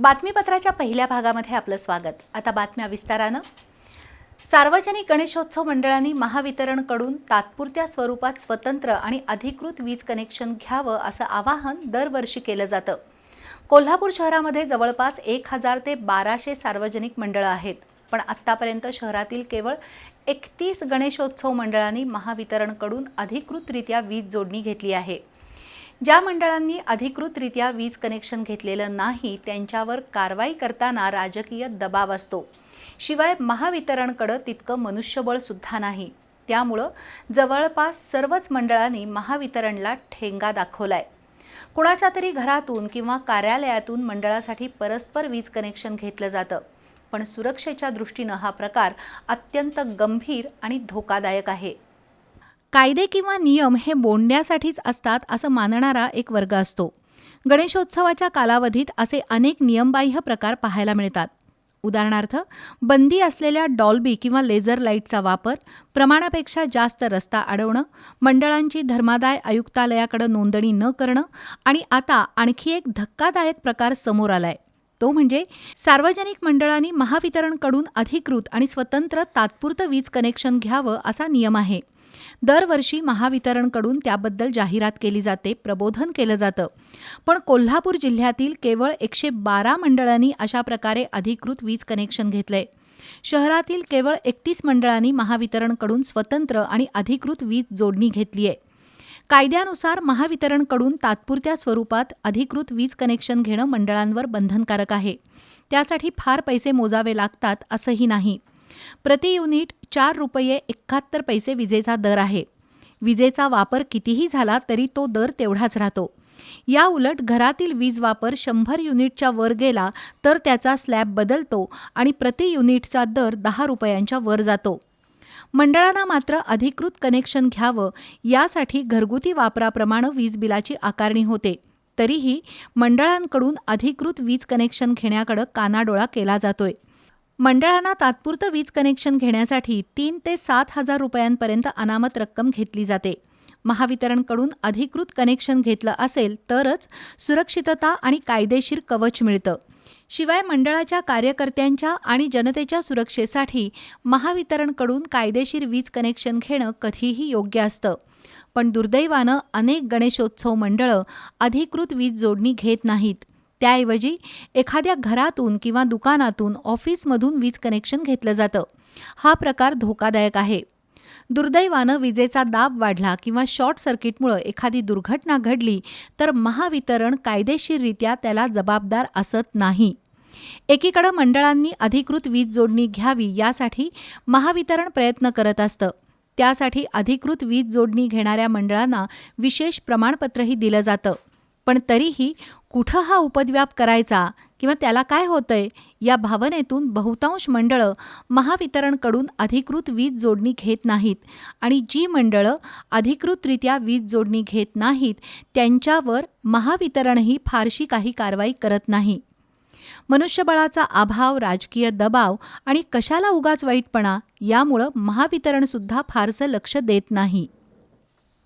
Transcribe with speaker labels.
Speaker 1: बातमीपत्राच्या पहिल्या भागामध्ये आपलं स्वागत. आता बातम्या विस्तारानं. सार्वजनिक गणेशोत्सव मंडळांनी महावितरणकडून तात्पुरत्या स्वरूपात स्वतंत्र आणि अधिकृत वीज कनेक्शन घ्यावं असं आवाहन दरवर्षी केलं जातं. कोल्हापूर शहरामध्ये जवळपास एक हजार ते बाराशे सार्वजनिक मंडळं आहेत. पण आत्तापर्यंत शहरातील केवळ एकतीस गणेशोत्सव मंडळांनी महावितरणकडून अधिकृतरित्या वीज जोडणी घेतली आहे. ज्या मंडळांनी अधिकृतरित्या वीज कनेक्शन घेतलेलं नाही त्यांच्यावर कारवाई करताना राजकीय दबाव असतो. शिवाय महावितरणकडं तितकं मनुष्यबळ सुद्धा नाही. त्यामुळं जवळपास सर्वच मंडळांनी महावितरणला ठेंगा दाखवलाय. कुणाच्या तरी घरातून किंवा कार्यालयातून मंडळासाठी परस्पर वीज कनेक्शन घेतलं जातं. पण सुरक्षेच्या दृष्टीनं हा प्रकार अत्यंत गंभीर आणि धोकादायक आहे. कायदे किंवा नियम हे बोलण्यासाठीच असतात असं मानणारा एक वर्ग असतो. गणेशोत्सवाच्या कालावधीत असे अनेक नियमबाह्य प्रकार पाहायला मिळतात. उदाहरणार्थ बंदी असलेल्या डॉल्बी किंवा लेझर लाईटचा वापर प्रमाणापेक्षा जास्त रस्ता अडवणं मंडळांची धर्मादाय आयुक्तालयाकडे नोंदणी न करणं आणि आता आणखी एक धक्कादायक प्रकार समोर आलाय. तो म्हणजे सार्वजनिक मंडळांनी महावितरणकडून अधिकृत आणि स्वतंत्र तात्पुरतं वीज कनेक्शन घ्यावं असा नियम आहे. दरवर्षी महावितरणकडून त्याबद्दल जाहिरात केली जाते प्रबोधन केलं जातं. पण कोल्हापूर जिल्ह्यातील केवळ एकशे बारा मंडळांनी अशा प्रकारे अधिकृत वीज कनेक्शन घेतलंय. शहरातील केवळ एकतीस मंडळांनी महावितरणकडून स्वतंत्र आणि अधिकृत वीज जोडणी घेतली आहे कायद्यानुसार महावितरणकडून तात्पुरत्या स्वरूपात अधिकृत वीज कनेक्शन घेणं मंडळांवर बंधनकारक आहे. त्यासाठी फार पैसे मोजावे लागतात असंही नाही. प्रति युनिट चार रुपये एकाहत्तर पैसे विजेचा दर आहे. विजेचा वापर कितीही झाला तरी तो दर तेवढाच राहतो. या उलट घरातील वीज वापर शंभर युनिटच्या वर गेला तर त्याचा स्लॅब बदलतो आणि प्रति युनिटचा दर दहा रुपयांच्या वर जातो. मंडळांना मात्र अधिकृत कनेक्शन घ्यावं यासाठी घरगुती वापराप्रमाणे वीज बिलाची आकारणी होते. तरीही मंडळांकडून अधिकृत वीज कनेक्शन घेण्याकडे कानाडोळा केला जातोय. मंडळांना तात्पुरतं वीज कनेक्शन घेण्यासाठी तीन ते सात हजार रुपयांपर्यंत अनामत रक्कम घेतली जाते. महावितरणकडून अधिकृत कनेक्शन घेतलं असेल तरच सुरक्षितता आणि कायदेशीर कवच मिळतं. शिवाय मंडळाच्या कार्यकर्त्यांच्या आणि जनतेच्या सुरक्षेसाठी महावितरणकडून कायदेशीर वीज कनेक्शन घेणं कधीही योग्य असतं. पण दुर्दैवानं अनेक गणेशोत्सव मंडळं अधिकृत वीज जोडणी घेत नाहीत. त्याऐवजी एखाद्या घरातून किंवा दुकानातून ऑफिसमधून वीज कनेक्शन घेतलं जातं. हा प्रकार धोकादायक आहे. दुर्दैवानं विजेचा दाब वाढला किंवा शॉर्ट सर्किटमुळं एखादी दुर्घटना घडली तर महावितरण कायदेशीररित्या त्याला जबाबदार असत नाही. एकीकडं मंडळांनी अधिकृत वीज जोडणी घ्यावी यासाठी महावितरण प्रयत्न करत असतं. त्यासाठी अधिकृत वीज जोडणी घेणाऱ्या मंडळांना विशेष प्रमाणपत्रही दिलं जातं. पण तरीही कुठं हा उपद्व्याप करायचा किंवा त्याला काय होतंय या भावनेतून बहुतांश मंडळं महावितरणकडून अधिकृत वीज जोडणी घेत नाहीत. आणि जी मंडळं अधिकृतरित्या वीज जोडणी घेत नाहीत त्यांच्यावर महावितरणही फारशी काही कारवाई करत नाही. मनुष्यबळाचा अभाव राजकीय दबाव आणि कशाला उगाच वाईटपणा यामुळं महावितरणसुद्धा फारसं लक्ष देत नाही.